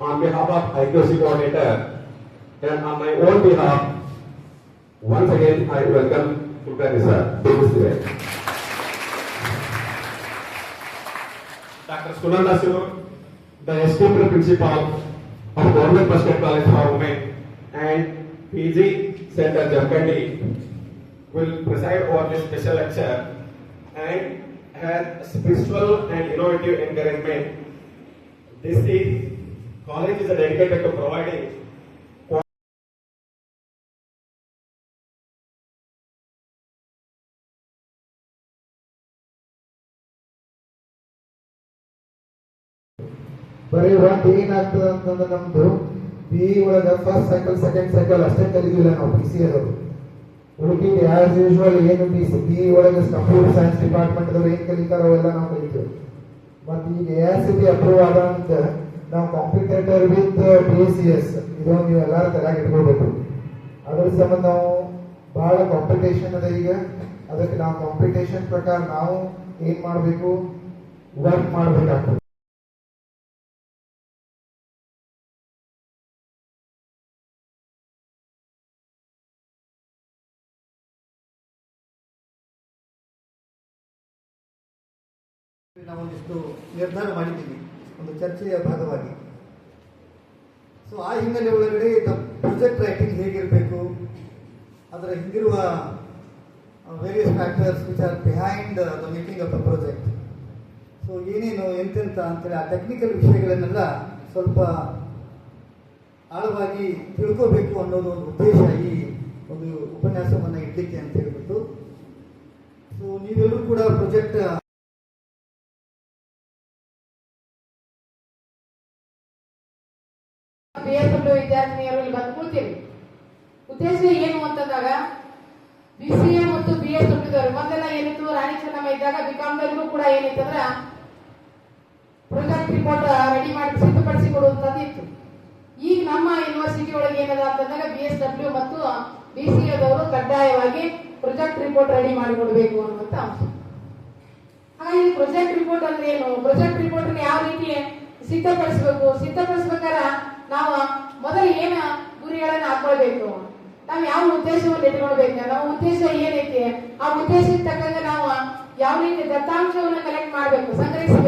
on behalf of IQC coordinator and on my own behalf, once again I welcome Kulkarni sir to this event. Dr. Sunanda Sivu, the esteemed principal of Government First College for Women and PG Center Jamkandi will preside over this special lecture and has spiritual and innovative encouragement. This is, college is dedicated to providing ಬರೀ ಒಂದು ಏನಾಗ್ತದ ಅಂತಂದ್ರೆ ನಮ್ದು B ಒಳಗ first cycle second cycle ಅಷ್ಟೇ ಕಲಿದಿಲ್ಲ ನಾವು P C ಅವರು ಉಡುಪಿಗೆ ಆಸ್ ಯೂಶುವಲ್ ಏನು ಪಿ ಸಿ ಪಿ ಒಳಗೆ ಕಂಪ್ಯೂಟರ್ ಸೈನ್ಸ್ ಡಿಪಾರ್ಟ್ಮೆಂಟ್ ಏನು ಕಲಿತಾರೋ ಅವೆಲ್ಲ ನಾವು ಕಲಿತೇವೆ. ಮತ್ತೆ ಈಗ ಎ ಸಿ ಟಿ ಅಪ್ರೂವ್ ಆದ ಅಂತ ನಾವು competitor with B C S ಇದೊಂದು ನೀವು ಎಲ್ಲಾರು ತಲೆಯಾಗಿ ಇಟ್ಕೊಳ್ಬೇಕು ಅದ್ರ ಸಂಬಂಧ ನಾವು ಬಹಳ ಕಾಂಪಿಟೇಷನ್ ಅದ ಈಗ. ಅದಕ್ಕೆ ನಾವು ಕಾಂಪಿಟೇಷನ್ ಪ್ರಕಾರ ನಾವು ಏನ್ ಮಾಡಬೇಕು? ವರ್ಕ್ ಮಾಡಬೇಕಾಗ್ತದೆ. ನಾವೊಂದಿಷ್ಟು ನಿರ್ಧಾರ ಮಾಡಿದ್ದೀವಿ. ಒಂದು ಚರ್ಚೆಯ ಭಾಗವಾಗಿ ಸೊ ಆ ಹಿನ್ನೆಲೆ ಒಳಗಡೆ ಪ್ರೊಜೆಕ್ಟ್ ರೈಟಿಂಗ್ ಹೇಗಿರಬೇಕು, ಅದರ ಹಿಂದಿರುವ various factors which are behind the making of the project so ಏನೇನು ಎಂತೆಂತ ಅಂತೇಳಿ ಆ ಟೆಕ್ನಿಕಲ್ ವಿಷಯಗಳನ್ನೆಲ್ಲ ಸ್ವಲ್ಪ ಆಳವಾಗಿ ತಿಳ್ಕೋಬೇಕು ಅನ್ನೋದು ಒಂದು ಉದ್ದೇಶ ಈ ಒಂದು ಉಪನ್ಯಾಸವನ್ನು ಇಡಲಿಕ್ಕೆ ಅಂತ ಹೇಳ್ಬಿಟ್ಟು. ಸೊ ನೀವೆಲ್ಲರೂ ಕೂಡ ಪ್ರೊಜೆಕ್ಟ್ ಡಬ್ಲ್ಯೂ ವಿದ್ಯಾರ್ಥಿನಿಯರು ಇಲ್ಲಿ ಬಂದು ಉದ್ದೇಶ ಏನು ಅಂತಂದಾಗ ಬಿ ಸಿ ಎ ಮತ್ತು ಬಿ ಎಸ್ ಡಬ್ಲ್ಯೂ ಮೊದಲೆಲ್ಲ ಏನಿತ್ತು? ರಾಣಿ ಚೆನ್ನಮ್ಮ ಇದ್ದಾಗ ಬಿಕಾಮ್ದಲ್ಲೂ ಕೂಡ ಏನಿತ್ತಂದ್ರ ಪ್ರೊಜೆಕ್ಟ್ ರಿಪೋರ್ಟ್ ರೆಡಿ ಮಾಡಿ ಸಿದ್ಧಪಡಿಸಿ ಕೊಡುವಂತದ್ದು ಇತ್ತು. ಈಗ ನಮ್ಮ ಯೂನಿವರ್ಸಿಟಿ ಒಳಗೆ ಏನದ ಅಂತಂದಾಗ ಬಿ ಎಸ್ ಡಬ್ಲ್ಯೂ ಮತ್ತು ಬಿ ಸಿ ಎದವರು ಕಡ್ಡಾಯವಾಗಿ ಪ್ರೊಜೆಕ್ಟ್ ರಿಪೋರ್ಟ್ ರೆಡಿ ಮಾಡಿ ಕೊಡಬೇಕು ಅನ್ನುವಂತ ಅಂಶ. ಹಾಗಾಗಿ ಪ್ರೊಜೆಕ್ಟ್ ರಿಪೋರ್ಟ್ ಅಂದ್ರೆ ಏನು? ಪ್ರೊಜೆಕ್ಟ್ ರಿಪೋರ್ಟ್ ಯಾವ ರೀತಿ ಸಿದ್ಧಪಡಿಸಬೇಕು? ಸಿದ್ಧಪಡಿಸ್ಬೇಕಾರ ನಾವು ಮೊದಲು ಏನ ಗುರಿಗಳನ್ನ ಹಾಕೊಳ್ಬೇಕು? ನಾವು ಯಾವ ಉದ್ದೇಶವನ್ನು ಇಟ್ಕೊಳ್ಬೇಕು? ನಮ್ಮ ಉದ್ದೇಶ ಏನೈತಿ? ಆ ಉದ್ದೇಶಕ್ಕೆ ತಕ್ಕಂಗೆ ನಾವು ಯಾವ ರೀತಿ ದತ್ತಾಂಶವನ್ನು ಕಲೆಕ್ಟ್ ಮಾಡಬೇಕು? ಸಂಗ್ರಹಿಸಬೇಕು